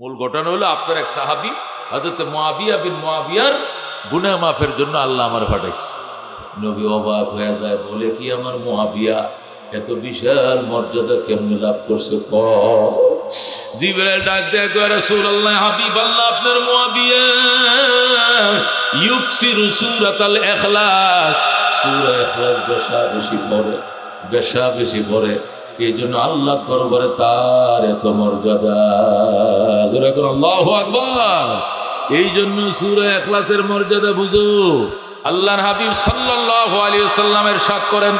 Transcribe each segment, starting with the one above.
মূল ঘটনা হলো আপনার এক সাহাবি হজরত মোয়াবিয়া বিন মোয়াবিয়ার গুনা মাফের জন্য আল্লাহ আমার পাঠাইছে। নবী অবাক হয়ে যায়, বলে, কি আমার মোয়াবিয়া এত বিশাল মর্যাদা কেমনে লাভ করছে, ক? জিবরাইল ডাক দেয়, কয় রাসূলুল্লাহ হাবিব আল্লাহ আপনার মুআবিয়া? ইউকসিরু সূরাতাল ইখলাস। সূরা ইখলাস বেশা বেশি পড়ে, বেশা বেশি পড়ে। এই জন্য আল্লাহ দরবারে তার এত মর্যাদা। এই জন্য সূরা ইখলাসের মর্যাদা বুঝো। আল্লাহর হাবিব সাল্লাল্লাহু আলাইহি ওয়াসাল্লামের সাথ করেন,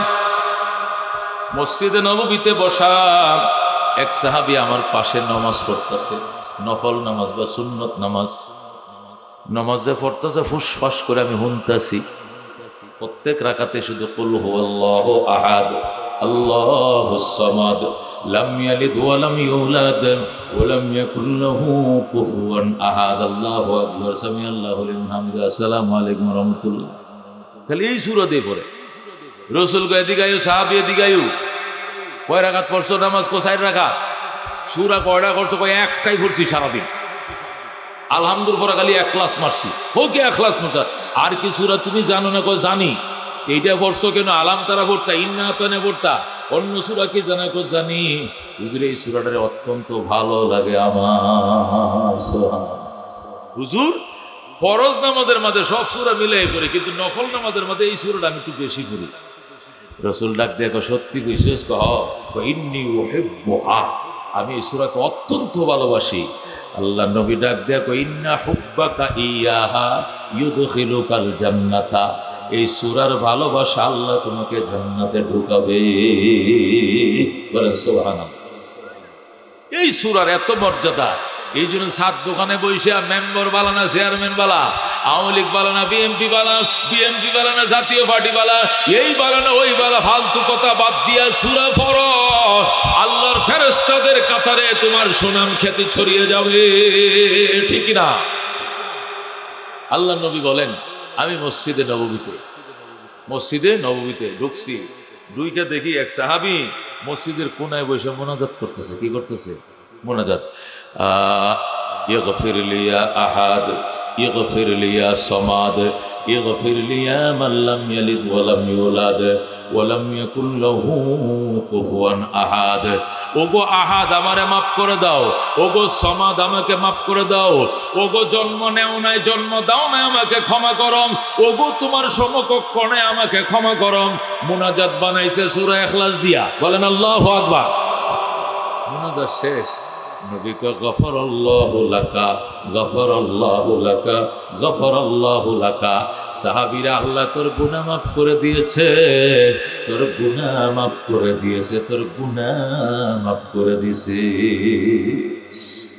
মসজিদে নববীতে বসা এক সাহাবি আমার পাশে নামাজ পড়তেছে। নফল নামাজ বা সুন্নত নামাজ। নামাজে পড়তেছে, ফুসফাস করে আমি শুনতেছি প্রত্যেক রাকাতে শুধু কুল হু আল্লাহ আহাদ। লাম ইয়ালিদ ওয়া লাম ইউলাদ ওয়া লাম ইয়াকুল লাহু কুফুয়ান আহাদ। আল্লাহু আকবার। সামি আল্লাহু লিমান হামিদা আসসালামু আলাইকুম ওয়া রাহমাতুল্লাহ। খালি এই পড়ে। রসুল গো এদিকে আয়ু, সাহাবি এদিকে আয়ু। কয় রাখাত পড়ছো? নামাজ কো সাইড রাখা সুরা কয়টা করছ? কয়, একটাই ঘুরছি সারাদিন। আলহামদুল পরে খালি এক ক্লাস মারছি। হোক, এক ক্লাস মারছ। আর কি সুরা তুমি জানো না? কয়, জানি। এইটা পড়ছো কেন? আলাম তারা পড়তা? ইন্না তনে পড়তা? অন্য সুরা কি জানা কো জানি। হুজুর, এই সুরাটারে অত্যন্ত ভালো লাগে আমার। হুজুর, ফরজ নামাজের মাঝে সব সুরা মিলাই করে কিন্তু নফল নামাজের মাঝে এই সুরাটা আমি একটু বেশি করি রসুল ডাক দেখো সত্যি কইছিস কহ ইন্নি ওহেব্বহা আমি এই সুরাকে অত্যন্ত ভালোবাসি। আল্লাহ নবী ডাক দেখো ইন্না হুব্বাকা ইয়াহা ইউদখিলুকাল জান্নাতা। এই সুরার ভালোবাসা আল্লাহ তোমাকে জান্নাতে ঢুকাবে। বলেন, সুবহানাল্লাহ। এই সুরার এত মর্যাদা। এই জন্য সাত দোকানে বসে মেম্বার বালানা চেয়ারম্যান বালা, আওয়ামী লীগ বালানা বিএমপি বালা বিএমপি বালানা জাতীয় পার্টি বালা, এই বালানা ওই বালা, ফালতু কথা বাদ দিয়া সুরা ফর আল্লাহর ফেরস্তাদের কাতারে তোমার সুনাম খ্যাতি ছড়িয়ে যাবে, ঠিক না আল্লাহ নবী বলেন, আমি মসজিদে নবমীতে মসজিদে নবমীতে ঢুকছি দুইটা দেখি এক সাহাবি মসজিদের কোনায় বসে মোনাজাত করতেছে, কি করতেছে? মোনাজাত। يغفر لي أحد يغفر لي صمد يغفر لي من لم يلد ولم يولد ولم يكن له كفوا أحد ওগো আহাদ আমারে মাফ করে দাও ওগো সমাদ আমাকে মাফ করে দাও ওগো জন্ম নেও নাই জন্ম দাও নাই আমাকে ক্ষমা করম ওগো তোমার সমকক্ষ নাই আমাকে ক্ষমা করম মোনাজাত বানাইছে সূরা ইখলাস দিয়া বলেন আল্লাহু আকবার মোনাজাত শেষ নবীকে গফর আল্লাহ লাকা গফর আল্লাহ লাকা গফর আল্লাহ লাকা। সাহাবিরা আল্লাহ তোর গুনা মাফ করে দিয়েছে, তোর গুনা মাফ করে দিয়েছে, তোর গুনা মাফ করে দিয়েছে।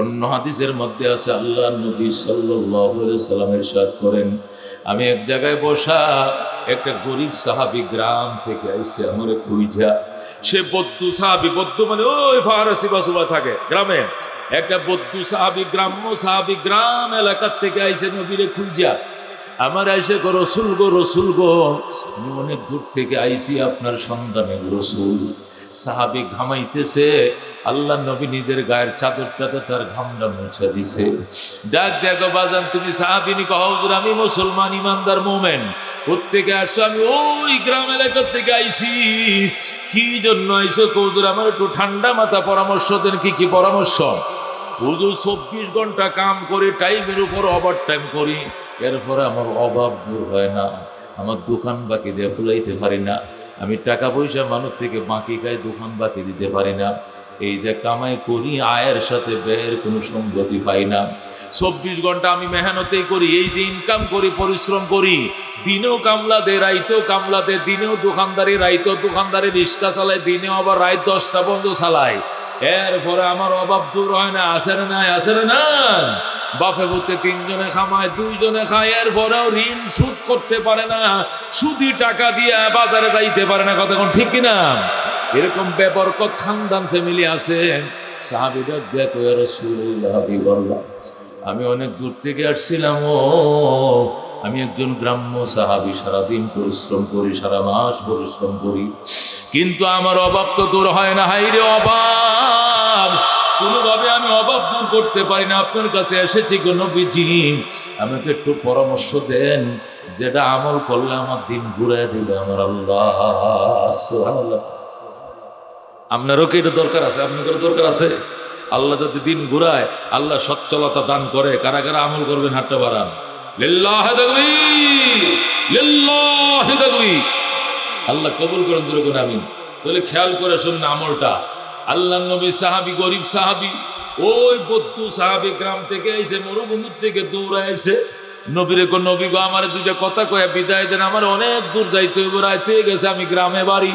অন্য হাদিসের মধ্যে আছে, আল্লাহ নবী সাল্লামের সাথ করেন, আমি এক জায়গায় বসা একটা গরিব সাহাবি গ্রাম থেকে আইসে আমার খুঁজা সে বদ্দু সাহাবি, বদ্দু মানে ওই ফারাসি বাসুবা থাকে গ্রামে। একটা বদ্দু সাহাবি গ্রাম্য সাহাবি গ্রাম এলাকার থেকে আইসে নবীরে খুঁজা আমার আইসে গো রসুল গো রসুল গো, আমি অনেক দূর থেকে আইসি আপনার সন্তানের রসুল। সাহাবি ঘামাইতেছে আল্লাহ নবী নিজের গায়ের চাদরটাতে তার ঘামটা মুছে দিছে। ডাক দেখো বাজান, তুমি সাহাবিনী কহ হুজুর, আমি মুসলমান, ইমানদার, মোমেন। প্রত্যেকে আসছো? আমি ওই গ্রাম এলাকার থেকে আইছি। কি জন্য আইসো কৌজুর আমার একটু ঠান্ডা মাথা পরামর্শ দেন, কি কি পরামর্শ? হুজুর, চব্বিশ ঘণ্টা কাম করি টাইমের উপর ওভার টাইম করি। এরপরে আমার অভাব দূর হয় না। আমার দোকান বাকি দিয়ে খুলাইতে পারি না। আমি টাকা পয়সা মানুষ থেকে বাকি খাই দোকান বাকি দিতে পারি না। এই যে কামাই করি, আয়ের সাথে ব্যয়ের কোনো সঙ্গতি পাই না। চব্বিশ ঘণ্টা আমি মেহনতেই করি, এই যে ইনকাম করি, পরিশ্রম করি, দিনেও কামলা দে রাইতেও কামলা দে দিনেও দোকানদারি, রাইতেও দোকানদারি, রিক্সা চালায়, দিনেও আবার রাত দশটা বন্ধ চালায়। এরপরে আমার অভাব দূর হয় না আসে না আসে না বাপে বুতে তিনজনে খামায়, দুইজনে খায় এর পরেও ঋণ সুদ করতে পারে না, সুদি টাকা দিয়ে বাজারে যাইতে পারে না কতক্ষণ ঠিক কিনা? এরকম বেবরকত খানদান ফ্যামিলি আছে। সাহাবিরা, দেখো আমি অনেক দূর থেকে আসছিলাম, ও, আমি একজন গ্রাম্য সাহাবি, সারাদিন পরিশ্রম করি, সারা মাস পরিশ্রম করি, কিন্তু আমার অভাব তো দূর হয় না হাইরে অভাব। কোনোভাবে আমি অভাব দূর করতে পারি না। আপনার কাছে এসেছি কোন বিজি আমাকে একটু পরামর্শ দেন, যেটা আমল করলে আমার দিন ঘুরে দিবে আমার আল্লাহ। আপনারও কি এটা দরকার আছে? আপনাদেরও দরকার আছে? আল্লাহ যদি দিন ঘুরায়, আল্লাহ সচ্ছলতা দান করে কারা কারা আমল করবেন হাতটা বাড়ান। আল্লাহ কবুল করেন যেরকম আমিন। তাহলে খেয়াল করে শুনুন আমলটা। আল্লাহ নবী সাহাবি, গরিব সাহাবি, ওই বদ্দু সাহাবি গ্রাম থেকে আইসে, মরুভূমির থেকে দৌড়ে আইসে নবীরে কো নবী গো, আমার দুইটা কথা কয়ে, বিদায় দেন, আমার অনেক দূর যাইতে হইব, রাইতে গেছে, আমি গ্রামে বাড়ি।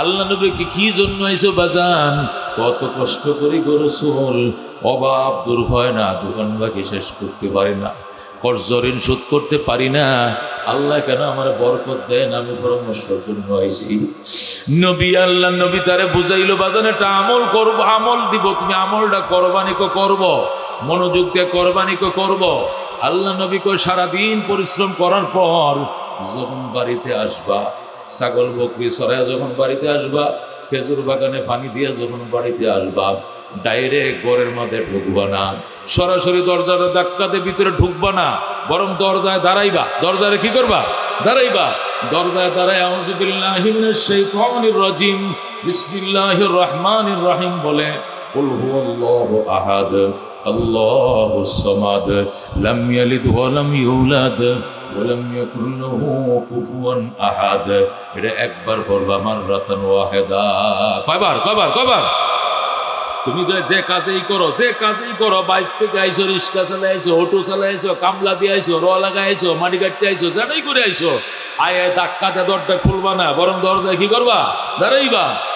আল্লাহ নবী কি জন্য আইসো বাজান? কত কষ্ট করি গরসুল অভাব দূর হয় না দোকান বাকি শেষ করতে পারি না কর্জ ঋণ শোধ করতে পারি না আল্লাহ কেন আমার বরকত দেন? আমি পরামর্শের জন্য হয়েছি নবী আল্লাহ, নবী তারে বুঝাইলো, বাজান এটা আমল করব, আমল দিব, তুমি আমলটা করবানি কো করব, মনোযোগ দিয়ে করবানি কো করব। আল্লাহ নবী কই সারাদিন পরিশ্রম করার পর যখন বাড়িতে আসবা, ছাগল, বকরি সরাই যখন বাড়িতে আসবা খেজুর বাগানে পানি দিয়ে যখন বাড়িতে আসবা ডাইরেক্ট ঘরের মধ্যে ঢুকবা না। সরাসরি দরজাটা ধাক্কাতে ভিতরে ঢুকবা না, বরং দরজায় দাঁড়াইবা। দরজারে কি করবা? দাঁড়াইবা। দরজায় দাঁড়ায় আউজুবিল্লাহিমিনের সেই রহিম বলে আহাদ। الله الصمد لم يلد ولم يولد ولم يكن له كفوا أحد এটা একবার বলবা মাররাতান ওয়াহিদা কয়বার কয়বার কয়বার তুমি তো যে কাজেই করো যে কাজেই করো বাইক থেকে আইসো রিক্সা চালাই আইসো অটো চালাই আইসো কামলা দিয়ে আইসো র লাগাই আইসো মাটি কাটতে আইসো যেটাই করে আইসো আয় আয় ধাক্কাতে দরজা খুলবা না বরং দরজায় কি করবা দাঁড়াইবা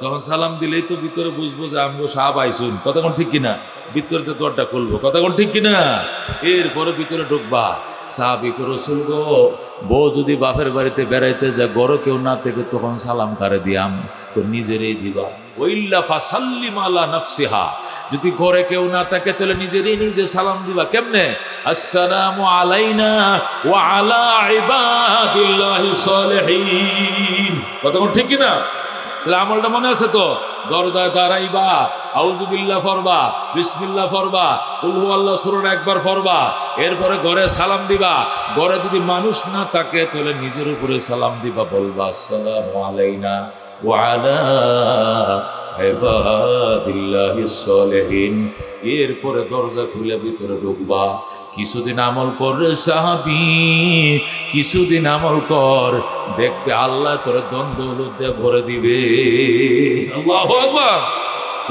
তখন সালাম দিলেই তো ভিতরে বুঝব যে আমগো সাহাব আইসুন। কতক্ষণ ঠিক কিনা? ভিতরে তো দরটা খুলবো। কতক্ষণ ঠিক কিনা? এরপরে ভিতরে ঢুকবা। সাহাবি রসুল গো, বউ যদি বাপের বাড়িতে বেড়াইতে যায় গড় কেউ না থেকে তখন সালাম কারে দিয়াম? তো নিজেরই দিবা। যদি ঘরে কেউ না থাকে, তাহলে নিজেরই নিজে সালাম দিবা। কেমনে? আসসালামু আলাইনা ঠিক কিনা? তাহলে আমলটা মনে আছে তো? দরজায় দাঁড়াইবা আউজুবিল্লা ফরবা বিসমিল্লা ফরবা উল্হু আল্লাহ সুরন একবার ফরবা, এরপরে ঘরে সালাম দিবা। ঘরে যদি মানুষ না থাকে, তাহলে নিজের উপরে সালাম দিবা, বলবা, আসসালাম আলাইনা। সলিহিন। এরপরে দরজা খুলে ভিতরে ঢুকবা। কিছুদিন আমল কর সাহাবি, কিছুদিন আমল কর। দেখবে আল্লাহ তোর দিয়ে ভরে দিবে। আল্লাহ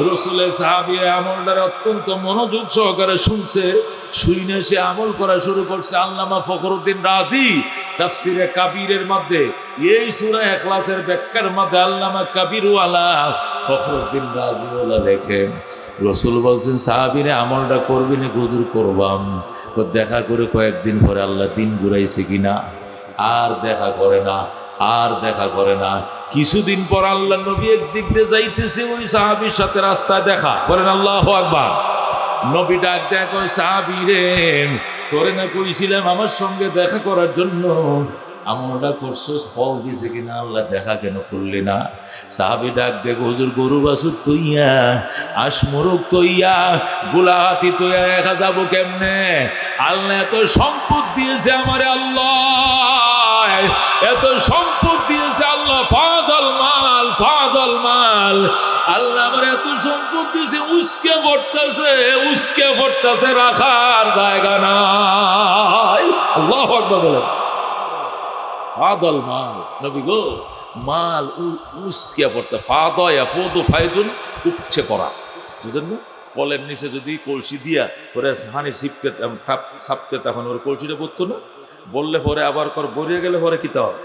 রসুলের সাহাবি এই আমলটার অত্যন্ত মনোযোগ সহকারে শুনছে, শুইনে সে আমল করা শুরু করছে। আল্লামা ফখরুদ্দিন রাজি তাফসিরে কাবিরের মধ্যে। এই সূরা ইখলাসের ব্যাখ্যার মধ্যে আল্লামা কাবিরওয়ালা ফখরুদ্দিন রাজিওয়ালা লেখেন, রসুল বলছেন সাহাবিরে আমলটা করবি না গুজুর করবাম দেখা করে কয়েকদিন পরে আল্লাহ দিন ঘুরাইছে কিনা? আর দেখা করে না, আর দেখা করে না। কিছুদিন পর আল্লাহ নবী একদিক দিয়ে যাইতেছে, ওই সাহাবির সাথে রাস্তায় দেখা। বলেন, আল্লাহ আকবার। নবী ডাক দেখ ওই সাহাবি রে, তোরে না কইছিলাম আমার সঙ্গে দেখা করার জন্য। করছোস, ফল কিনা আল্লাহ দেখা কেন করলি না? সাহাবি ডাক দেখ হুজুর, গরু বাসুর তৈয়া আসমরুক তৈয়া গুলাহাতি তৈয়া একা যাব কেমনে? আল্লাহ এত সম্পদ দিয়েছে আমারে আল্লাহ। এত সম্পদ দিয়েছে আল্লাহ ফাদল মাল ফাদল মাল আল্লাহ আমার এত সম্পদ দিয়েছে উস্কে পড়তেছে উস্কে পড়তেছে, রাখার জায়গা নাই। আল্লাহ বলেন। ফাদল মাল। গো, মাল পড়তে না? কলের নিচে যদি কলসি দিয়া পরে হানি সিপতে তখন ওর কলসিটা পড়তো না। বললে পরে আবার কর বরিয়ে গেলে পরে কি হয়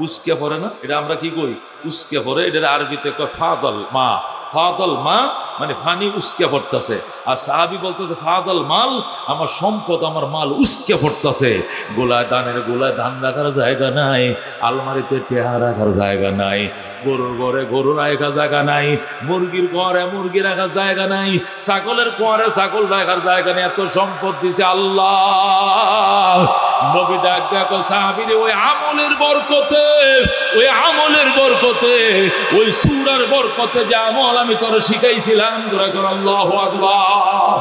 উস্কে ভরে না? এটা আমরা কি কই? উস্কে ভরে এটার আরবিতে কয় ফাদল মা। ফাদল মা মানে ফানি উস্কে পড়তেছে। আর সাহাবি বলতেছে, ফাদল মাল, আমার সম্পদ, আমার মাল উস্কে পড়তেছে। গোলায় দানের গোলায় ধান রাখার জায়গা নাই, আলমারিতে টেহা রাখার জায়গা নাই, গরুর ঘরে গরু রাখার জায়গা নাই, মুরগির ঘরে মুরগি রাখার জায়গা নাই, ছাগলের ঘরে ছাগল রাখার জায়গা নেই, এত সম্পদ দিছে আল্লাহ। নবী ডাক দেখো সাহাবিরে, ওই আমলের বরকতে ওই আমলের বরকতে, ওই সুরার বরকতে যে আমল আমি তোর শিখাইছিলাম তোরা কর আল্লাহ আকবার।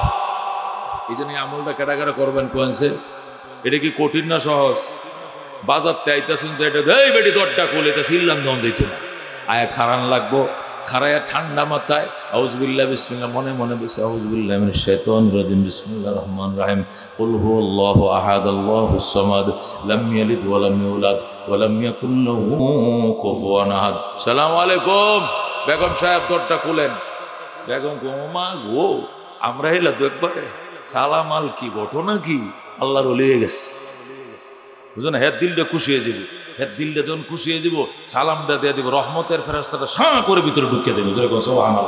এই জন্য আমলটা কেটা কেটা করবেন কোয়েন্সে এটা কি কঠিন না সহজ? বাজার আইতেছেন যে এটা বেটি দরটা কোলে এটা সিল্লাম দন দিত না। আয়া খারান লাগবো। খারায়া ঠান্ডা মাথায় আউজবিল্লাহ বিসমিল্লাহ, মনে মনে বেশি আউজবিল্লাহ মিন শাইতান রাজিম বিসমিল্লাহ রহমান রাহিম। কুল হুয়াল্লাহু আহাদ, আল্লাহুস সামাদ, লাম ইয়ালিদ ওয়া লাম ইউলাদ, ওয়া লাম ইয়াকুল কুফুয়ান আহাদ। সালাম আলাইকুম। বেগম সাহেব দরটা খুলেন। বেগম গোমা গো, আমরা এলা তো একবারে। সালাম আল কি, ঘটনা কি? আল্লাহর লিয়ে গেছে। বুঝো না হের দিলটা খুশি হয়ে যাবে। হের দিলটা যখন খুশি হয়ে যাব সালামটা দিয়ে দিব, রহমতের ফেরাস্তাটা সাঁ করে ভিতরে ঢুকিয়ে দেবে। যেরকম সব আমার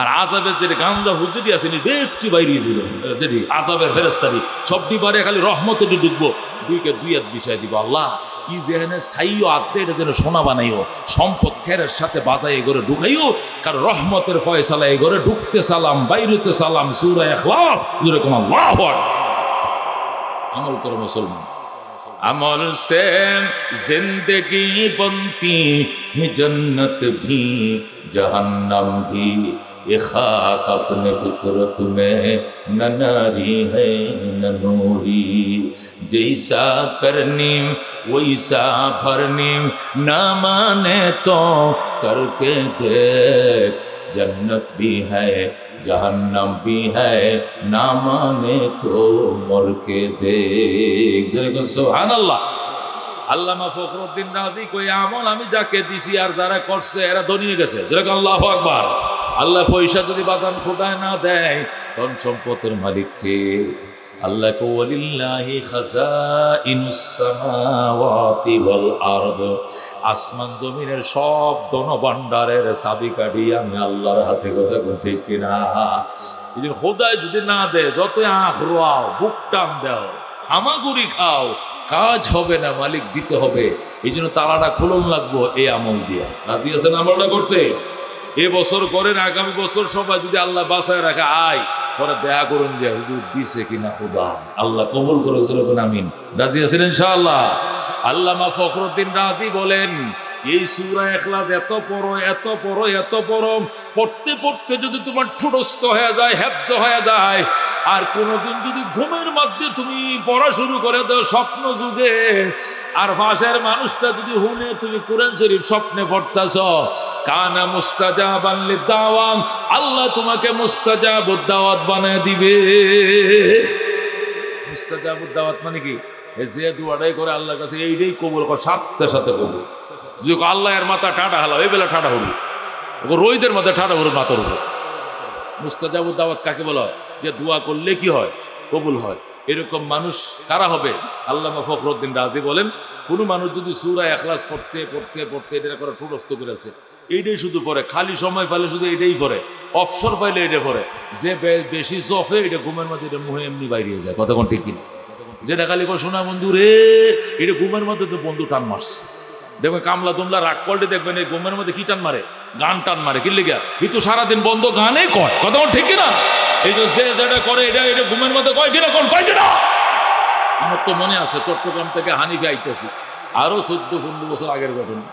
আর আজাবের যে গান্দা হুজুরি আছে নি ব্যক্তি বাইরে দিল যেটি আজাবের ফেরাস্তারি সবটি বারে খালি রহমতে ঢুকবো, দুইকে দুই হাত বিষয় দিব, আল্লাহ। ই যেখানে ছাইও আত্মে এটা যেন সোনা বানাইও সম্পদ খেরের সাথে বাজাই এ ঘরে ঢুকাইও কারণ রহমতের ফয়সালা এই ঘরে ঢুকতে সালাম, বাইরেতে সালাম, সুরা এখলাস যেরকম আল্লাহ আমল করো মুসলমান। अमल से ज़िंदगी बनती जन्नत भी, जहन्नम भी। ये खाक अपने फितरत में न नारी है, न नूरी। जैसा करनी, वैसा भरनी, न माने तो करके देख, जन्नत भी है جہنم بھی ہے نہ مانے تو مر کے আল্লাহ سبحان اللہ আল্লামা ফখরুদ্দিন রাজি কই, আমল আমি যাকে দিছি আর যারা করছে, এরা দনিয়ে গেছে। যেরকম আল্লাহ আকবার। আল্লাহ পয়সা যদি বাজান খোদায় না দেয়, ধন সম্পদের মালিক কে আল্লাহ কলিল্লাহি খাজা ইনুসামাওয়াতি ওয়াল আরদ। আসমান জমিনের সব ধন ভাণ্ডারের চাবি কাঠি আমি আল্লাহর হাতে কথা বলতে কিনা? জন্য খোদায় যদি না দেয় যতই আখ রোয়াও, বুক টান দাও, হামাগুড়ি খাও, কাজ হবে না, মালিক দিতে হবে। এই জন্য তালাটা খুলন লাগবো, এই আমল দিয়া। রাজি আছেন আমলটা করতে? এ বছর করেন, আগামী বছর সবাই যদি আল্লাহ বাসায় রাখে, আয়, পরে দেখা করুন যে হুজুর দিছে কিনা খুদা। আল্লাহ কবুল করে আমিন। রাজি আছেন ইনশাআল্লাহ? আল্লামা ফখরুদ্দিন রাজি বলেন, এই সুরা এখলাস এত এত এত পড়তে পড়তে যদি তোমার হয়ে যায় হ্যাবজ হয়ে যায়, আর কোনোদিন যদি ঘুমের মধ্যে তুমি পড়া শুরু করে দাও স্বপ্ন যুগে, আর পাশের মানুষটা যদি হুনে, তুমি কোরআন শরীফ স্বপ্নে পড়তাছ। কানা মুস্তাজা আনলি দাওয়াম আল্লাহ তোমাকে মুস্তাজা দাওয়াত বানায় দিবে। মুস্তাজাব দাওয়াত মানে কি? যে দুয়াটাই করে আল্লাহর কাছে, এইটাই কবুল কর, সাথে সাথে কবুল। যদি আল্লাহ, এর মাথা ঠাডা হালা, এই বেলা ঠাডা হলো। ওকে রোহিতের মাথায় ঠাডা হলো মাথার উপর মুস্তাজাবুদ দাওয়াত কাকে বলা যে দোয়া করলে কি হয়? কবুল হয়। এরকম মানুষ কারা হবে? আল্লামা ফখরুদ্দিন রাজি বলেন, কোনো মানুষ যদি সুরা এখলাস পড়তে পড়তে পড়তে এটা করে ঠুলস্থ করেছে এইটাই শুধু পড়ে। খালি সময় পাইলে শুধু এটাই পড়ে। অবসর পাইলে এটা পড়ে। যে বেশি জফে, এটা ঘুমের মধ্যে, এটা মুহে এমনি বাইরে যায়। কতক্ষণ ঠিক কিনা? যেটা খালি কয় শোনা বন্ধু রে, এটা ঘুমের মধ্যে তো বন্ধু টান মারছে। দেখবেন কামলা দুমলা রাগ করলে দেখবেন এই ঘুমের মধ্যে কি টান মারে? গান টান মারে, কি লেগে? এই তো সারাদিন বন্ধ গানেই কয়, কথা ঠিক কিনা? এই তো যে যেটা করে, এটা এটা ঘুমের মধ্যে কয় কিনা কোন, কয় কিনা? আমার তো মনে আছে, চট্টগ্রাম থেকে হানিফে আইতেছি। আরও চোদ্দ পনেরো বছর আগের ঘটনা।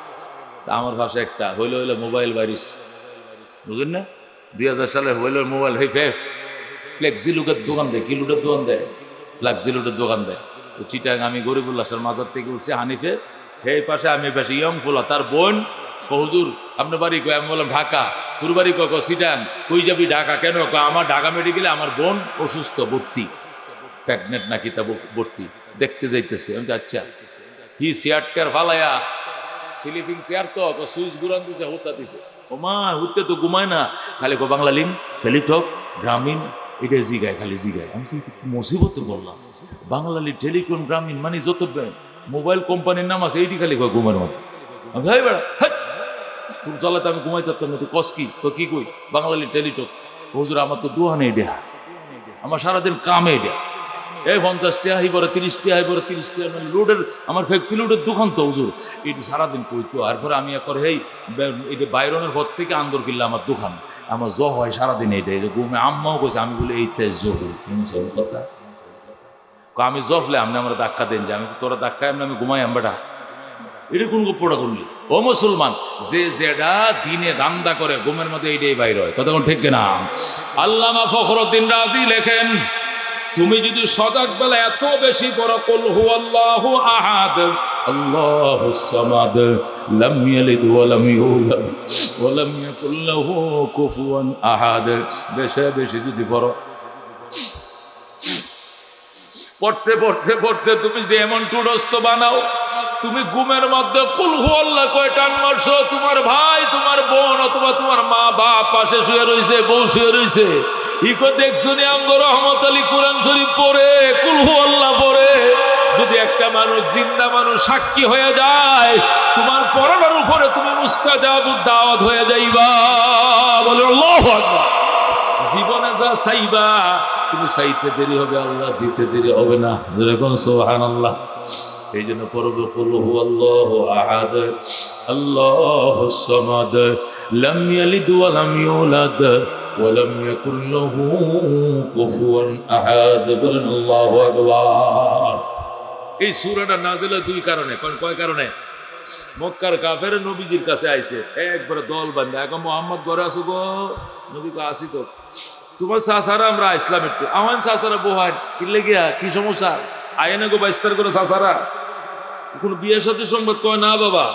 তা আমার ভাষা একটা, হইলে হইলে মোবাইল বাইরিস বুঝলেন না? দুই হাজার সালে হইল মোবাইল হই ফেফ ফ্লেক্সিলুকের দোকান দেয় কিলুটের দোকান দেয়? ফ্লেক্সিলুটের দোকান দেয়। তো চিটাং আমি গরিবুল্লাসের মাজার থেকে উঠছি হানিফে। এই পাশে আমি পাশে ইয়ং ফুলা, তার বোন। ক হুজুর, আপনার বাড়ি কয়? আমি বললাম, ঢাকা। তোর বাড়ি কয়? ক সিটাং কই যাবি? ঢাকা কেন? আমার ঢাকা মেডিকেলে আমার বোন অসুস্থ, ভর্তি। প্রেগনেন্ট নাকি তা ভর্তি দেখতে যাইতেছে। আমি আচ্ছা। হি চেয়ারটার ফালাইয়া স্লিপিং চেয়ার তো। সুইচ গুরান দিছে, হুতা দিছে। ও মা, হুতে তো ঘুমায় না। খালি কো বাংলা লিম টেলিটক গ্রামীণ এটা জিগায়, খালি জিগায়। আমি মুসিবত বললাম বাংলালি টেলিকম গ্রামীণ মানে যত মোবাইল কোম্পানির নাম আছে, এইটি খালি ঘুমের মধ্যে। ভাই বেড়া তোর চলাতে আমি ঘুমাই থাকতাম না, তুই কস কি? তো কি কই? বাংলালি টেলিটক। হুজুর, আমার তো দোহানে দেহা আমার সারাদিন কামে এটা এই পঞ্চাশ টাকা হাই বড় তিরিশ টাকা হাই বড় তিরিশ টাকা মানে লোডের আমার ফ্যাক্টরি লোডের দোকান তো হুজুর। এটি সারাদিন কইতো আর পরে আমি একবার হেই এটা বাইরনের ঘর থেকে আন্দর কিনলে আমার দোকান আমার জ হয় সারাদিন এইটা এই ঘুমে আম্মাও কইছে আমি বলি এইটাই জহ কথা? কয়, আমি জফলে আপনি আমার ধাক্কা দেন যে আমি তোরা ধাক্কা এমনি আমি ঘুমাই আমবাটা এটা কোন গোপটা করলি? ও মুসলমান যে যেটা দিনে দান্দা করে ঘুমের মধ্যে এইটাই বাইর হয়। কতক্ষণ ঠিক না আল্লামা ফখরুদ্দিন রাজি লেখেন তুমি যদি সজাগ বেলা, এত বেশি পড়ো কুল হুয়াল্লাহু আহাদ আল্লাহুস সামাদ, লাম ইয়ালিদ ওয়া লাম ইউলাদ ওয়া লাম কুফুয়ান আহাদ। বেশি বেশি যদি পড়ো পড়তে পড়তে পড়তে তুমি যদি এমন টুডস্ত বানাও, তুমি ঘুমের মধ্যে কুলহু আল্লাহ কয় টান মারছো, তোমার ভাই, তোমার বোন অথবা তোমার মা বাপ পাশে শুয়ে রইছে, বউ শুয়ে রইছে। ইকো দেখছ নি আঙ্গ রহমত আলী কোরআন শরীফ পড়ে কুলহু আল্লাহ পড়ে। যদি একটা মানুষ জিন্দা মানুষ সাক্ষী হয়ে যায়, তোমার পড়ানোর উপরে তুমি মুস্তাজাবুদ দাওয়াত হয়ে যাইবা। বলে জীবনে যা চাইবা, তুমি চাইতে দেরি হবে আল্লাহ, দিতে দেরি হবে না। যেরকম সোহান আল্লাহ এই জন্য পরব করল হু আল্লাহ আহাদ, আল্লাহ সমাদ, লাম ইয়ালিদ ওয়া লাম ইউলাদ, ওয়া লাম ইয়াকুল লাহু কুফুয়ান আহাদ, বলেন আল্লাহু আকবার। এই সূরাটা হয় দুই কারণে, কোন, কয় কারণে? মক্কার কাফের নবীজির কাছে আইছে, একবারে দল বান্ধে এখন মোহাম্মদ ঘরে আসো গো, নবী কো আসি তো। তোমার সাসারা আমরা ইসলাম একটু। আমার সাসারা বোহান কিনলে গিয়া কি সমস্যা? আয় না গো বাইস্তার করে সাসারা। কোন বিয়ের সাথে সংবাদ কয়, না বাবা,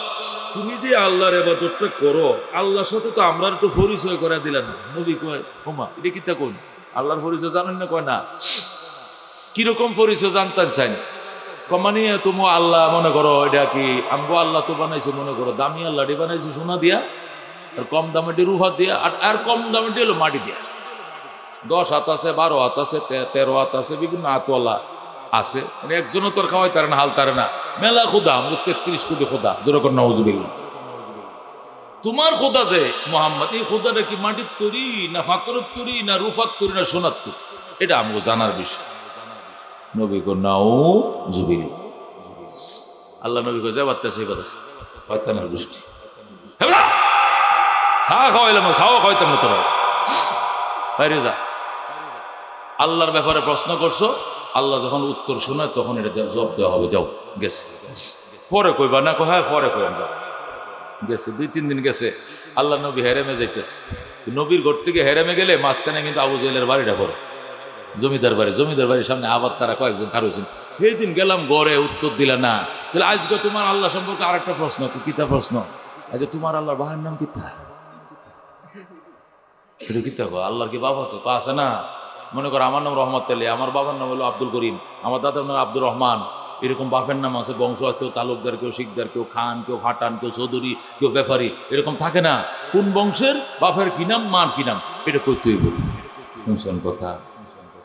তুমি যে আল্লাহর এবাদতটা করো, আল্লাহর সাথে তো আমরা একটু পরিচয় করে দিলেন। নবী কয়, হোমা, এটা কি কোন আল্লাহর পরিচয় জানেন না? কয়, না। কীরকম পরিচয় জানতেন চাই? কমানি তুমি আল্লাহ মনে করো, এটা কি আমগো আল্লাহ তো বানাইছে মনে করো, দামি আল্লাহটি বানাইছে সোনা দিয়া, আর কম দামেটি রুহা দিয়া, আর আর কম দামেটি হলো মাটি দিয়া। দশ হাত আছে, বারো হাত আছে তেরো হাত আছে, বিভিন্ন হাতওয়ালা আছে। মানে একজনও তোর খাওয়াই তারে না, হাল তারে না। মেলা খোদা আমাদের তেত্রিশ কোটি খোদা। যেরকম নওয়াজবিল্লা তোমার খোদা যে মোহাম্মদ, এই খোদাটা কি মাটির তৈরি না ফাতরের তৈরি না রুফার তৈরি না সোনার তৈরি? এটা আমাকে জানার বিষয়। নবী কো নাও জুবিল আল্লাহ নবী কো যাবার সেই কথা। শয়তানের গোষ্ঠী। বাইরে যা। আল্লাহর ব্যাপারে প্রশ্ন করছ? আল্লাহ যখন উত্তর শোনায় তখন এটা জব দেওয়া হবে, যাও, গেছে। পরে কইবা, না কো হ্যাঁ পরে কইম যাও। গেছে, দুই, তিন দিন গেছে, আল্লাহ নবী হেরেমে যাইতেছে। নবীর ঘর থেকে হেরেমে গেলে মাঝখানে কিন্তু আবু জেলের বাড়িটা পড়ে। জমিদার বাড়ি, জমিদার বাড়ির সামনে আবার তারা কয়েকজন খারুছেন সেই দিন গেলাম গড়ে, উত্তর দিলা, না। তাহলে আজকে তোমার আল্লাহ সম্পর্কে আরেকটা প্রশ্ন কিতা প্রশ্ন? আচ্ছা তোমার আল্লাহর বাহার নাম কিতা এটা কিতা আল্লাহর কি বাবা আছে? পা আছে না? মনে করো, আমার নাম রহমত আলী আমার বাবার নাম হলো আব্দুল করিম, আমার দাদার নাম আব্দুর রহমান। এরকম বাপের নাম আছে বংশ কেউ তালুকদার, কেউ শিকদার, কেউ খান, কেউ ফাটান কেউ চৌধুরী, কেউ ব্যাপারী, এরকম থাকে না। কোন বংশের? বাপের কি নাম, মার কি নাম? এটা করতেই বলি শুনছেন কথা?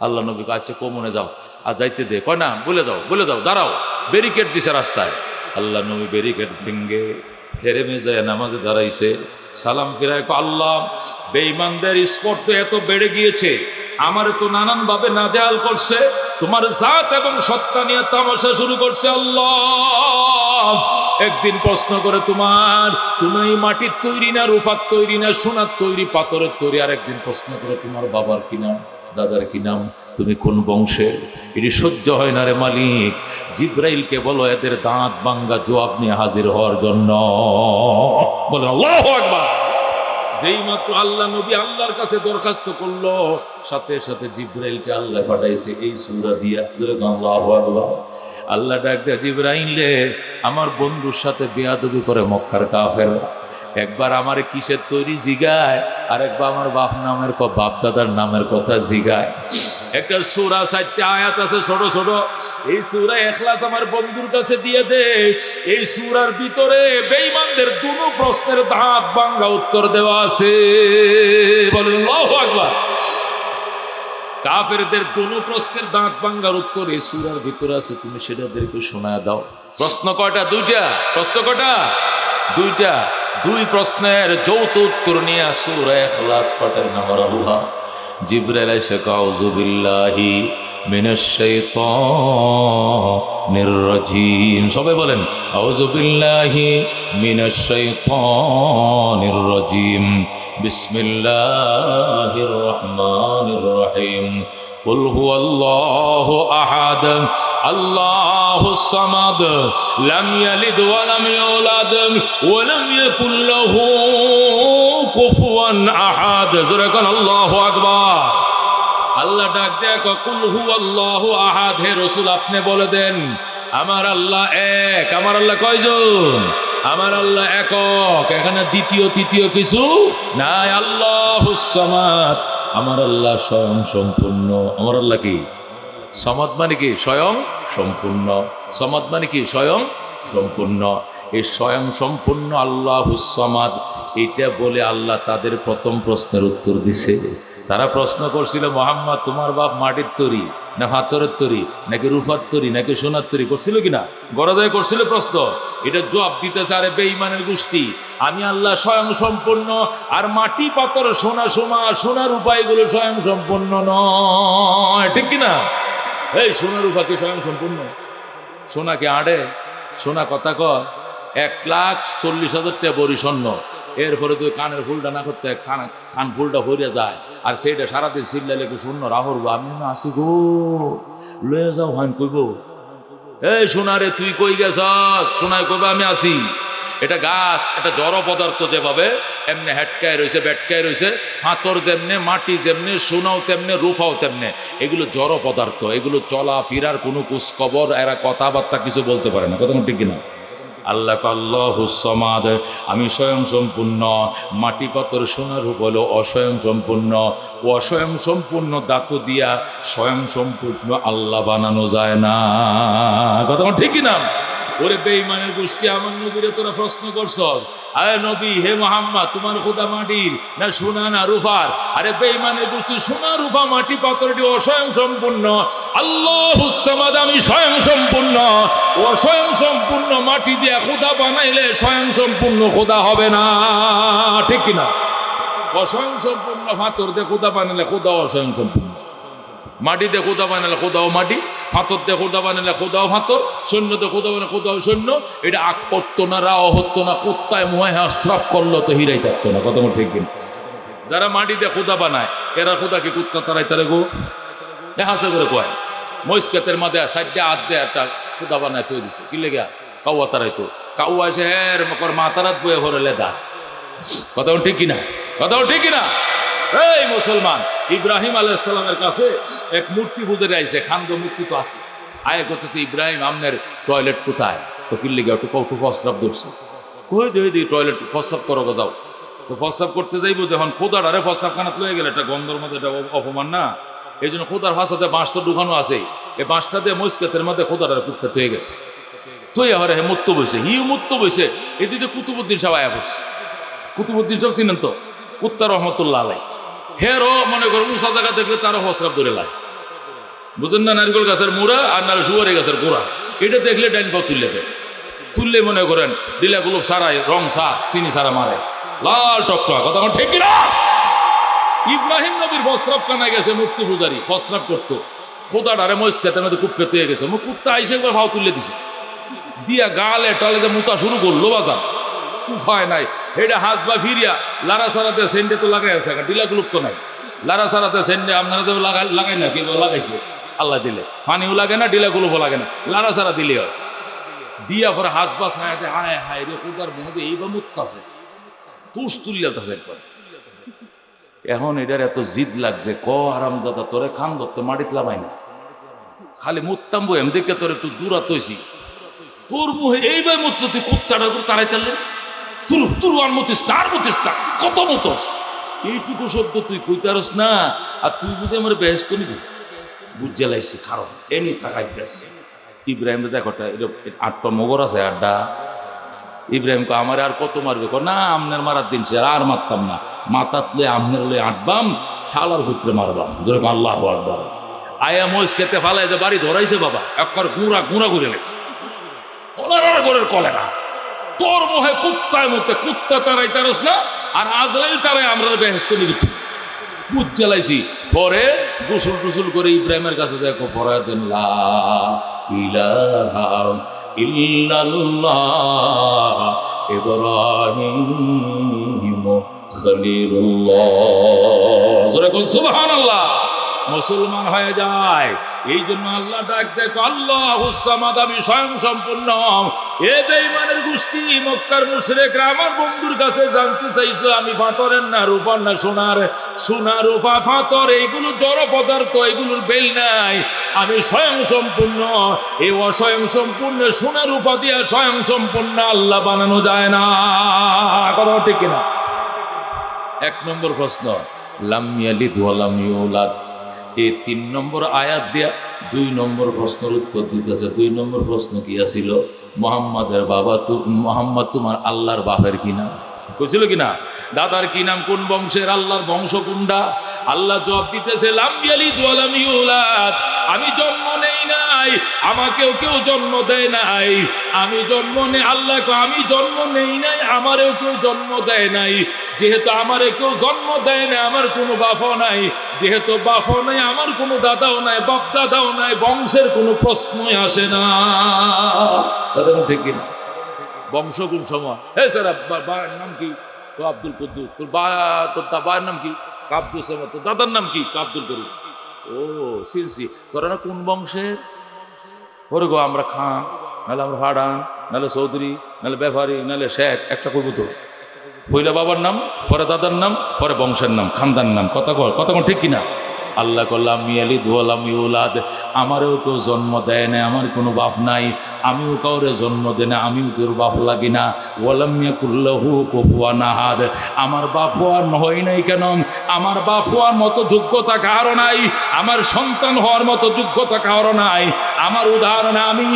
আল্লাহ নবী কাছে কমনে যাও, আর যাইতে দে। কয়, না, বলে যাও বলে যাও, দাঁড়াও ব্যারিকেড দিছে রাস্তায়। আল্লাহ নবী ব্যারিকেড ভেঙ্গে হেরে মেজায় নামাজে দাঁড়াইছে। সালাম ফিরায় আল্লাহ, বেঈমানদের স্পট তো এত বেড়ে গিয়েছে। আমার তো নানান ভাবে নাজাল করছে। তোমার জাত এবং সত্তা নিয়ে তামাশা শুরু করছে আল্লাহ। একদিন প্রশ্ন করে তোমার, তুমি মাটির তৈরি না রূপার তৈরি না, সোনার তৈরি, পাথরের তৈরি? আর একদিন প্রশ্ন করে তোমার বাবার কি নাম, দাদার কি নাম, তুমি কোন বংশের? এটি সহ্য হয় না রে মালিক। জিব্রাইলকে বলো, এদের দাঁত বাঙ্গা জবাব নিয়ে হাজির হওয়ার জন্য। বলে আল্লাহ একবার যেই মাত্র আল্লাহ নবী আল্লাহর কাছে দরখাস্ত করল, সাথে সাথে জিব্রাইলকে আল্লাহ পাঠাইছে এই সুরা দিয়া। আল্লাহ আল্লাহ আল্লাহ ডাক দেয়, জিব্রাইলে আমার বন্ধুর সাথে বেয়াদবি করে মক্কার কাফের একবার আমার কিসের তৈরি জিগায় আর একবার আমার বাপ নামের বাপ দাদার নামের কথা জিগায়। একটা সুরা, চারটে আয়াত আছে ছোট ছোট এই সুরা এখলাস আমার বন্ধুর কাছে দিয়ে দে। এই সুরার ভিতরে বেঈমানদের দুনো প্রশ্নের দাঁত ভাঙ্গা উত্তর দেওয়া আছে। বলেন কাফেরদের দুনো প্রশ্নের দাঁত ভাঙ্গার উত্তর এই সুরার ভিতরে আছে। তুমি সেটাদেরকে শোনা দাও। প্রশ্ন কয়টা? দুইটা। প্রশ্ন কয়টা? দুইটা। দুই প্রশ্নের যৌথ উত্তর নিয়ে সুরা এখলাস পাঠের নামার আল্লাহ জিব্রাইল এসে কাউযু বিল্লাহি মিনাশ শাইতানির রাজিম সবাই বলেন আউযু বিল্লাহি মিনাশ শাইতানির রাজিম বিসমিল্লাহির রহমানির রহিম قل هو الله أحد الله الصمد لم يلد ولم يولد ولم يكن له কুফুয়ান আহাদ। জোরে কোন আল্লাহু আকবার। আল্লাহ ডাক দেয়া, কুল হু আল্লাহু আহাদ? হে রসুল, আপনি বলে দেন, আমার আল্লাহ এক। আমার আল্লাহ কয়জন? আমার আল্লাহ একক। এখানে দ্বিতীয়, তৃতীয় কিছু নাই। আল্লাহ সমাদ। আমার আল্লাহ স্বয়ং সম্পূর্ণ। আমার আল্লাহ কি? সমাদ মানে কি? স্বয়ং সম্পূর্ণ। সমাদ মানে কি? স্বয়ং সম্পূর্ণ। এই স্বয়ং সম্পূর্ণ আল্লাহ হুসমাদ এটা বলে আল্লাহ তাদের প্রথম প্রশ্নের উত্তর দিছে। তারা প্রশ্ন করছিল, মোহাম্মদ, তোমার বাপ মাটির তরি না হাতরের তরি নাকি রুফার তরি নাকি সোনার তরি? করছিল কিনা? গরদায় করছিল প্রশ্ন। এটা জবাব দিতেছে, আরে বেঈমানের গোষ্ঠী, আমি আল্লাহ স্বয়ং সম্পূর্ণ আর মাটি, পাথর, সোনা, সোমা, সোনার উপায়গুলো স্বয়ং সম্পূর্ণ নয়। ঠিক কিনা? এই সোনার উপায় কি স্বয়ং সম্পূর্ণ? সোনাকে আড়ে সোনা কথা কয়, এক লাখ চল্লিশ হাজার টাকা বড়ি স্বর্ণ। এরপরে তুই কানের ফুলটা না করতে, কান কান ফুলটা ভরে যায়। আর সেইটা সারাদিন লেগে শূন্য রাহর গো আমি না আসি গো। লয়ে যাও হান কইব। এই সোনারে তুই কই গেছস? সোনায় কইবা, আমি আসি এটা গাছ, এটা জড় পদার্থ যেভাবে, এমনি হেটকায় রয়েছে, বেটকায় রয়েছে, হাতর যেমনে, মাটি যেমনে, সোনাও তেমনে, রুফাও তেমনে। এগুলো জড় পদার্থ, এগুলো চলা, ফিরার কোনো কুসকবর, এরা কথাবার্তা কিছু বলতে পারে না। কথা ঠিক কিনা? আল্লাহ আল্লাহ সমাদ। আমি স্বয়ং সম্পূর্ণ, মাটি পাথর সোনার হলো অস্বয়ং সম্পূর্ণ। অস্বয়ং সম্পূর্ণ দাঁত দিয়া স্বয়ং সম্পূর্ণ আল্লাহ বানানো যায় না। কথা আমার ঠিকই না ওরে বেঈমানের গোষ্ঠী, আমার নবীরে তোরা প্রশ্ন করছ আরে নবী, হে মোহাম্মদ, তোমার খোদা মাটির না সোনা না রুফার? আরে বেঈমানের গোষ্ঠী, সোনা, রুফা, মাটি, পাথরটি অস্বয়ং সম্পূর্ণ আল্লাহ হুসামাদ আমি স্বয়ং সম্পূর্ণ অস্বয়ং সম্পূর্ণ মাটি দিয়ে খোদা বানাইলে স্বয়ং সম্পূর্ণ খোদা হবে না। ঠিক কিনা? অস্বয়ং সম্পূর্ণ পাথর দিয়ে খোদা বানাইলে খোদা অস্বয়ং সম্পূর্ণ মাটি দিয়ে খোদা বানালে খোদাও মাটি ফাতর দিয়ে খোদা বানালে খোদাও ফাতর সৈন্য দিয়ে খোদা বানালে খোদাও সৈন্য। এটা আগ করতো না, রাও হতো না, কোত্তায় মোহে আশ্রাপ করল তো হিরাই থাকতো না কত ঠিক কিনা? যারা মাটিতে খোদা বানায়, এরা খোদাকে কুত্তা তারাই তারে গো? এ হাসে করে কয় মহিষকাতের মাঝে সাইডে হাত দিয়ে একটা খোদা বানায় তৈরি দিছে। কি লেগে কাউয়া তারাই তো। কাউয়া এসে হ্যাঁ মকর মাতারাত বয়ে ভরে লেদা। কথা ঠিক কিনা? কথা ঠিক কিনা? এই মুসলমান, ইব্রাহিম আলাইসালামের কাছে এক মূর্তি বুঝে আইছে খান্দ মূর্তি তো আছে। আয় করতেছে ইব্রাহিম, আমনের টয়লেট কোথায়? তো কিল্লি গিয়ে একটু কৌটু প্রস্রাব ধরছে। কই দিয়ে দিই টয়লেট প্রস্রাব করো যাও। তো প্রস্রাব করতে যাইবো, যখন খোদার আরে প্রস্রাব খানাত লয়ে গেলে একটা গন্ধর মধ্যে এটা অপমান না? এই জন্য খোদার ভাষাতে বাঁশটা ঢুকানো আছে এই বাঁশটা দিয়ে মস্কাতের মধ্যে খোদার আরে কুটতে হয়ে গেছে। তুই হরে হে মুত্ত বসে হি মুত্ত বসে এদিকে কুতুবুদ্দিন সাহেব আয়া করছে কুতুবুদ্দিন সব চিনেন তো? কুত্তা রহমতুল্লাহ আলাই হেরও মনে করো উঁচা জায়গা দেখলে তারও হসরাপ ধরে লাগে বুঝেন না, নারিকল গাছের মুড়া আর না সুয়ারি গাছের গোড়া। এটা দেখলে ডাইন পাও তুললে দেয় তুললে মনে করেন, ডিলা গুলো সারাই রং সা চিনি সারা মারে। লাল টকটক কথা কোন ঠিক না ইব্রাহিম নবীর ফসরাপ কানা গেছে মুক্তি পূজারি ফসরাপ করতো। খোদা ডারে মহিষ খেতে মধ্যে খুব পেতে গেছে। কুত্তা আইসে একবার ভাও তুলে দিছে। দিয়া গালে টালে যে মুতা শুরু করল বাজার উপায় নাই। এটা হাস বা ফিরিয়া, লারা সারাতে সেন্ডে তো লাগাই আছে ডিলা গুলুপ তো নাই। লারা সারাতে সেন্ডে আপনারা তো লাগাই লাগাই না, কেউ লাগাইছে। আল্লাহ দিলে। পানিও লাগে না ডিলা গুলুপও লাগে না। লারা সারা দিলে হয়। দিয়া পরে হাস বাস হায়াতে হায় হায় রে, খুদার মধ্যে এইবার মুত্তাছে। তুষ তুলিয়াতেছে একবার। এখন এটার এত জিদ লাগছে, ক আরাম দাদা তোরে খান ধরতে মাটিত লামাই না। খালি মুত্তাম্বু এম দেখে তোর একটু দূরাত হইছি। তোর মুহে এইবার মতো তুই কুত্তাটা করে তাড়াই তারলেন তুরু তুরু আর মতিস না আর মতিস না কত মতস এইটুকু শব্দ তুই কইতারস না, আর তুই বুঝে আমার বেহেস্ত নিবি। বুঝে লাইছি কারণ এমনি তাকাইতেছে ইব্রাহিম দেখো, এটা আটটা মগর আছে, আড্ডা। ইব্রাহিম কো আমার আর কত মারবে? কো না, আমনের মারার দিন সে আর মারতাম না। মাতাতলে আমনের লয়ে আটবাম, শালার ভিতরে মারবাম। যেরকম আল্লাহ আকবার। আয়া মোজ খেতে ফালাই যে বাড়ি ধরাইছে বাবা, একবার গুঁড়া গুঁড়া ঘুরে লেছে কলেরা গরের কলেরা। তোর মোহে কুত্তায় মতে কুত্তা তারাই তারস না, আর আজরাইল তারাই আমরা বেহেস্ত নিবিত বুঝ জ্বালাইছি। পরে গুসুল টুসুল করে ইব্রাহিমের কাছে দেখো পড়া দেন ইব্রাহিম কোন, সুবহানাল্লাহ। মুসলমান হয়ে যায়। এই জন্য আল্লাহ ডাক দেখো আল্লাহ হুসামাদ আমি স্বয়ং সম্পূর্ণ। এ বেঈমানের গোষ্ঠী, মক্কার মুশরিকরা আমার বন্ধুর কাছে জানতে চাইছো, আমি ফাতরের না রূপার না সোনার সোনা রূপা ফাতর এইগুলো জড় পদার্থ, এগুলোর বেল নাই। আমি স্বয়ং সম্পূর্ণ। এই অস্বয়ং সম্পূর্ণ, সোনা রূপা দিয়া স্বয়ং সম্পূর্ণ, আল্লাহ বানানো যায় না। কথা ঠিক কিনা? এক নম্বর প্রশ্ন, লাম ইয়ালিদ ওয়া লাম ইউলাদ। এই তিন নম্বর আয়াত দেয়া দুই নম্বর প্রশ্নের উত্তর দিতেছে। দুই নম্বর প্রশ্ন কি আছিল? মোহাম্মদের বাবা তু, মোহাম্মদ তোমার আল্লাহর বাপের কি নাম? কইছিল কিনা দাদার কি নাম? কোন বংশের? আল্লাহর বংশ কোনটা? আল্লাহ জবাব দিতেছে লাম্বিয়ালি আমি জন্ম নেই নাই, আমাকেও কেউ জন্ম দেয় নাই। আমি জন্ম নেই আল্লাহকে আমি জন্ম নেই নাই, আমারেও কেউ জন্ম দেয় নাই। যেহেতু আমারে কেউ জন্ম দেয় না আমার কোনো বাপও নাই। যেহেতু বাপও নাই, আমার কোনো দাদাও নাই, বাপ দাদাও নাই, বংশের কোনো প্রশ্নই আসে না। বল ঠিক কিনা? বংশ কোন সময়। হে স্যার বাবার নাম কি? তো আব্দুল কুদ্দুস। তোর বা তোর বাবার নাম কি? কাব্দুল সামাদ তোর দাদার নাম কি? কাব্দুল করিম। ও, সিনসি। তোরা কোন বংশের? ওরে গো আমরা খান, নাহলে আমরা হাডান নাহলে চৌধুরী, নাহলে ব্যবহারী নাহলে শেখ, একটা করব তো বাবার নাম, পরে দাদার নাম, পরে বংশের নাম, খানদার নাম, কথা কর, কথা ঠিক কিনা? আল্লাহ করলাম ইউলাদ। আমারও কেউ জন্ম দেয় না আমার কোনো বাপ নাই। আমিও কাউরে জন্ম দেয় না, আমিও কেউ বাপ লাগি না। ওয়ালাম মিয়াকুল্লাহু কুফুয়া নাহাদ আমার বাপ হওয়ার হয় নাই কেন? আমার বাপ হওয়ার মতো যোগ্যতা কারও নাই। আমার সন্তান হওয়ার মতো যোগ্যতা কারও নাই। আমার উদাহরণ আমি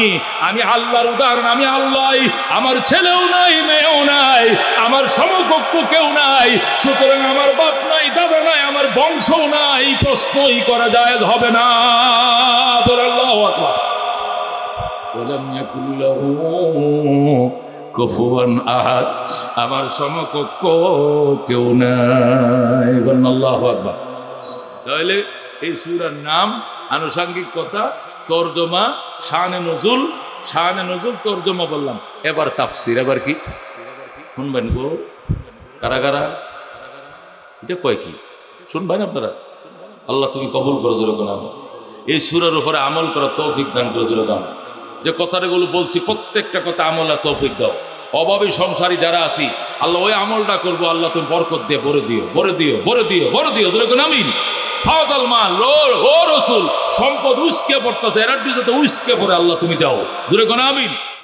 আমি আল্লাহর উদাহরণ আমি আল্লাহ। আমার ছেলেও নাই, মেয়েও নাই। আমার সমকক্ষ কেউ নাই। সুতরাং আমার বাপ নাই, দাদা নাই আমার বংশও নাই, প্রশ্নই করা যায় হবে না। আমার সমকক্ষ কেউ নাই তাহলে এই সূরার নাম আনুষঙ্গিক কথা, তর্জমা, শানে নজুল শানে নজুল তর্জমা বললাম। এবার তাফসির, এবার কি? শুনবেন গো। কারা কারা? এটা কয় কি? শুনবেন আপনারা? আল্লাহ তুমি কবুল করো যেরকম আমল এই সুরের উপরে আমল করা তৌফিক দান করে যেরকম যে কথাগুলো বলছি, প্রত্যেকটা কথা আমল আর তৌফিক দাও। অভাবী সংসারী যারা আছি, আল্লাহ ওই আমলটা করব, আল্লাহ তুমি বরকত দিয়ে বলে দিও বলে দিও বলে দিও বলে দিও, যেরকম আমিন ফাজাল ও রসুল, সম্পদ উস্কে পড়তেছে এরা যাতে উস্কে পড়ে আল্লাহ তুমি দাও যেরকম আমিন